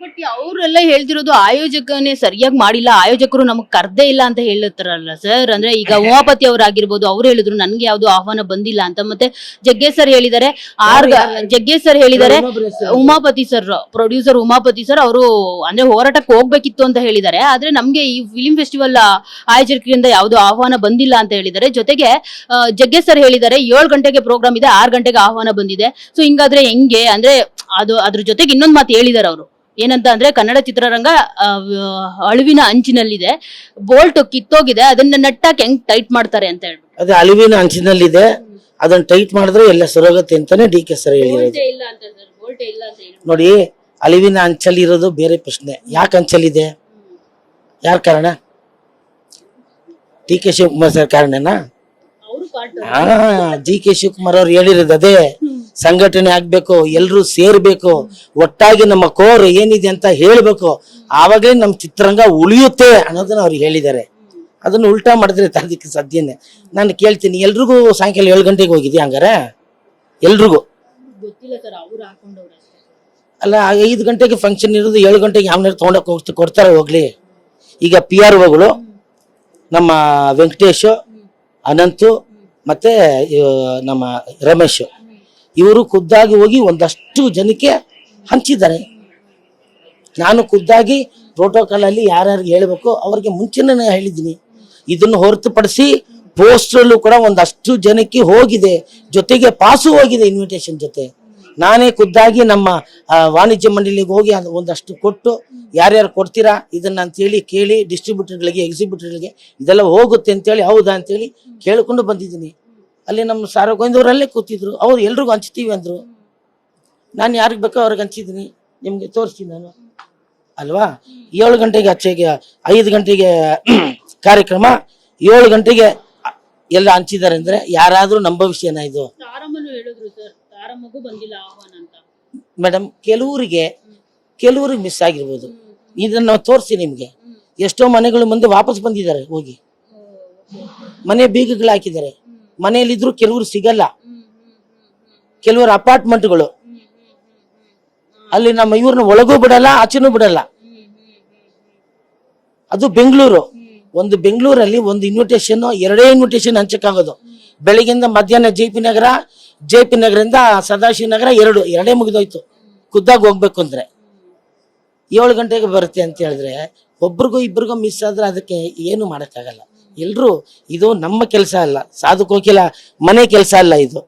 But ಅವರೆಲ್ಲ ಹೇಳ್ತಿರೋದು ಆಯೋಜಕನೇ ಸರಿಯಾಗಿ ಮಾಡಿಲ್ಲ. ಆಯೋಜಕರು ನಮಗ್ ಕರ್ದೇ ಇಲ್ಲ ಅಂತ ಹೇಳುತ್ತಾರಲ್ಲ ಸರ್. ಅಂದ್ರೆ ಈಗ ಉಮಾಪತಿ ಅವರಾಗಿರ್ಬೋದು ಅವ್ರು ಹೇಳಿದ್ರು ನನ್ಗೆ ಯಾವ್ದು ಆಹ್ವಾನ ಬಂದಿಲ್ಲ ಅಂತ. ಮತ್ತೆ ಜಗ್ಗೇಶ್ ಸರ್ ಹೇಳಿದ್ದಾರೆ ಆರ್ ಜಗ್ಗೇಶ್ ಸರ್ ಹೇಳಿದ್ದಾರೆ Umapathi sir producer Umapathi sir ಅವರು ಅಂದ್ರೆ ಹೋರಾಟಕ್ಕೆ ಹೋಗ್ಬೇಕಿತ್ತು ಅಂತ ಹೇಳಿದ್ದಾರೆ ಆದ್ರೆ ನಮ್ಗೆ ಈ ಫಿಲಿಂ ಫೆಸ್ಟಿವಲ್ ಆಯೋಜಕರಿಂದ ಯಾವ್ದು ಆಹ್ವಾನ ಬಂದಿಲ್ಲ ಅಂತ ಹೇಳಿದ್ದಾರೆ ಜೊತೆಗೆ ಜಗ್ಗೇಶ್ ಸರ್ ಹೇಳಿದ್ದಾರೆ ಏಳು ಗಂಟೆಗೆ ಪ್ರೋಗ್ರಾಮ್ ಇದೆ ಆರ್ ಗಂಟೆಗೆ ಆಹ್ವಾನ ಬಂದಿದೆ. ಸೊ ಹಿಂಗಾದ್ರೆ ಹೆಂಗೆ? ಅಂದ್ರೆ ಅದು ಅದ್ರ ಜೊತೆಗೆ ಇನ್ನೊಂದ್ ಮಾತು ಹೇಳಿದಾರೆ ಅವರು. ಏನಂತ ಅಂದ್ರೆ ಕನ್ನಡ ಚಿತ್ರರಂಗ ಅಳಿವಿನ ಅಂಚಿನಲ್ಲಿದೆ. ಬೋಲ್ಟ್ ಕಿತ್ತೋಗಿದೆ ಅದನ್ನ ನಟ್ಟಾಕ್ ಹೆಂಗ್ ಟೈಟ್ ಮಾಡ್ತಾರೆ ಅಂತ ಹೇಳ್ಬಿಟ್ಟು. ಅದೇ ಅಳಿವಿನ ಅಂಚಿನಲ್ಲಿದೆ. ಅದನ್ನ ಟೈಟ್ ಮಾಡಿದ್ರೆ ಎಲ್ಲ ಸರೋಗತ್ತೆ ಅಂತಾನೆ ಡಿ ಕೆ ಸರ್ ಹೇಳಿರೋದು. ಇಲ್ಲ ಅಂತ ಸರ್ ಬೋಲ್ಟ್ ಇಲ್ಲ ಅಂತ ಹೇಳಿ. ನೋಡಿ ಅಳಿವಿನ ಅಂಚಲ್ಲಿ ಇರೋದು ಬೇರೆ ಪ್ರಶ್ನೆ. ಯಾಕೆ ಅಂಚಲ್ಲಿದೆ? ಯಾರ ಕಾರಣ? ಡಿ ಕೆ ಶಿವಕುಮಾರ್ ಸರ್ ಕಾರಣನಾ? ಜಿ ಕೆ ಶಿವಕುಮಾರ್ ಅವ್ರು ಹೇಳಿರೋದು ಅದೇ. ಸಂಘಟನೆ ಆಗ್ಬೇಕು ಎಲ್ಲರೂ ಸೇರ್ಬೇಕು ಒಟ್ಟಾಗಿ ನಮ್ಮ ಕೋರ್ ಏನಿದೆ ಅಂತ ಹೇಳ್ಬೇಕು ಆವಾಗಲೇ ನಮ್ಮ ಚಿತ್ರರಂಗ ಉಳಿಯುತ್ತೆ ಅನ್ನೋದನ್ನ ಅವ್ರು ಹೇಳಿದ್ದಾರೆ. ಅದನ್ನ ಉಲ್ಟಾ ಮಾಡಿದ್ರೆ ತರದಕ್ಕೆ ಸಾಧ್ಯನೇ. ನಾನು ಕೇಳ್ತೀನಿ ಎಲ್ರಿಗೂ ಸಾಯಂಕಾಲ ಏಳು ಗಂಟೆಗೆ ಹೋಗಿದ್ಯಾ ಹಂಗಾರೆ? ಎಲ್ರಿಗೂ. ಅಲ್ಲ ಐದು ಗಂಟೆಗೆ ಫಂಕ್ಷನ್ ಇರೋದು ಏಳು ಗಂಟೆಗೆ ಯಾವನಾರು ತೊಗೊಂಡೋಗಿ ಹೋಗ್ತಾ ಕೊಡ್ತಾರೆ ಹೋಗ್ಲಿ? ಈಗ ಪಿ ಆರ್ ಒಗಳು ನಮ್ಮ ವೆಂಕಟೇಶು ಅನಂತು ಮತ್ತೆ ನಮ್ಮ ರಮೇಶ್. ಇವರು ಖುದ್ದಾಗಿ ಹೋಗಿ ಒಂದಷ್ಟು ಜನಕ್ಕೆ ಹಂಚಿದ್ದಾರೆ. ನಾನು ಖುದ್ದಾಗಿ ಪ್ರೋಟೋಕಾಲ್ ಅಲ್ಲಿ ಯಾರ್ಯಾರಿಗೆ ಹೇಳಬೇಕು ಅವ್ರಿಗೆ ಮುಂಚೆನೇ ಹೇಳಿದ್ದೀನಿ. ಇದನ್ನು ಹೊರತುಪಡಿಸಿ ಪೋಸ್ಟ್ರಲ್ಲೂ ಕೂಡ ಒಂದಷ್ಟು ಜನಕ್ಕೆ ಹೋಗಿದೆ. ಜೊತೆಗೆ ಪಾಸು ಹೋಗಿದೆ ಇನ್ವಿಟೇಷನ್ ಜೊತೆ. ನಾನೇ ಖುದ್ದಾಗಿ ನಮ್ಮ ವಾಣಿಜ್ಯ ಮಂಡಳಿಗೆ ಹೋಗಿ ಅದು ಒಂದಷ್ಟು ಕೊಟ್ಟು ಯಾರ್ಯಾರು ಕೊಡ್ತೀರಾ ಇದನ್ನ ಅಂತೇಳಿ ಕೇಳಿ ಡಿಸ್ಟ್ರಿಬ್ಯೂಟರ್ಗಳಿಗೆ ಎಕ್ಸಿಬ್ಯೂಟರ್ಗಳಿಗೆ ಇದೆಲ್ಲ ಹೋಗುತ್ತೆ ಅಂತೇಳಿ ಹೌದಾ ಅಂತೇಳಿ ಕೇಳಿಕೊಂಡು ಬಂದಿದ್ದೀನಿ. ಅಲ್ಲಿ ನಮ್ಮ ಸಾರ್ವಜನಿಕರಲ್ಲೇ ಕೂತಿದ್ರು. ಅವ್ರು ಎಲ್ರಿಗೂ ಹಂಚ್ತೀವಿ ಅಂದ್ರು. ನಾನು ಯಾರಿಗೆ ಬೇಕೋ ಅವ್ರಿಗೆ ಹಂಚಿದ್ದೀನಿ ನಿಮಗೆ ತೋರಿಸ್ತೀನಿ ನಾನು. ಅಲ್ವಾ? ಏಳು ಗಂಟೆಗೆ ಹಚ್ಚೆಗೆ ಐದು ಗಂಟೆಗೆ ಕಾರ್ಯಕ್ರಮ ಏಳು ಗಂಟೆಗೆ ಎಲ್ಲ ಹಂಚಿದ್ದಾರೆ ಅಂದ್ರೆ ಯಾರಾದರೂ ನಂಬ ವಿಷಯನ ಇದು. ಸರ್ ಮೇಡಮ್ ಕೆಲವರಿಗೆ ಕೆಲವ್ರಿಗೆ ಮಿಸ್ ಆಗಿರ್ಬೋದು. ಇದನ್ನ ನಾವು ತೋರಿಸಿ ನಿಮಗೆ. ಎಷ್ಟೋ ಮನೆಗಳು ಮುಂದೆ ವಾಪಸ್ ಬಂದಿದ್ದಾರೆ ಹೋಗಿ. ಮನೆ ಬೀಗಗಳು ಹಾಕಿದ್ದಾರೆ. ಮನೆಯಲ್ಲಿದ್ರು ಕೆಲವರು ಸಿಗಲ್ಲ. ಕೆಲವರು ಅಪಾರ್ಟ್ಮೆಂಟ್ಗಳು. ಅಲ್ಲಿ ನಮ್ಮ ಇವ್ರನ್ನ ಒಳಗೂ ಬಿಡಲ್ಲ, ಆಚೆನೂ ಬಿಡಲ್ಲ. ಅದು ಬೆಂಗಳೂರು. ಒಂದು ಬೆಂಗಳೂರಲ್ಲಿ ಒಂದು ಇನ್ವಿಟೇಷನ್ ಎರಡೇ ಇನ್ವಿಟೇಷನ್ ಹಂಚಕ್ಕಾಗೋದು. ಬೆಳಗಿಂದ ಮಧ್ಯಾಹ್ನ J P Nagar, J P ನಗರದಿಂದ ಸದಾಶಿವ ನಗರ ಎರಡು, ಎರಡೇ ಮುಗಿದೋಯ್ತು. ಖುದ್ದಾಗ ಹೋಗ್ಬೇಕು ಅಂದ್ರೆ. ಏಳು ಗಂಟೆಗೆ ಬರುತ್ತೆ ಅಂತ ಹೇಳಿದ್ರೆ, ಒಬ್ರಿಗೂ ಇಬ್ರಿಗೂ ಮಿಸ್ ಆದ್ರೆ ಅದಕ್ಕೆ ಏನು ಮಾಡೋಕ್ಕಾಗಲ್ಲ. ಎಲ್ಲರೂ ಇದು ನಮ್ಮ ಕೆಲಸ ಅಲ್ಲ. ಸಾಧು ಕೋಕಿಲ ಮನೆ ಕೆಲಸ ಅಲ್ಲ ಇದು.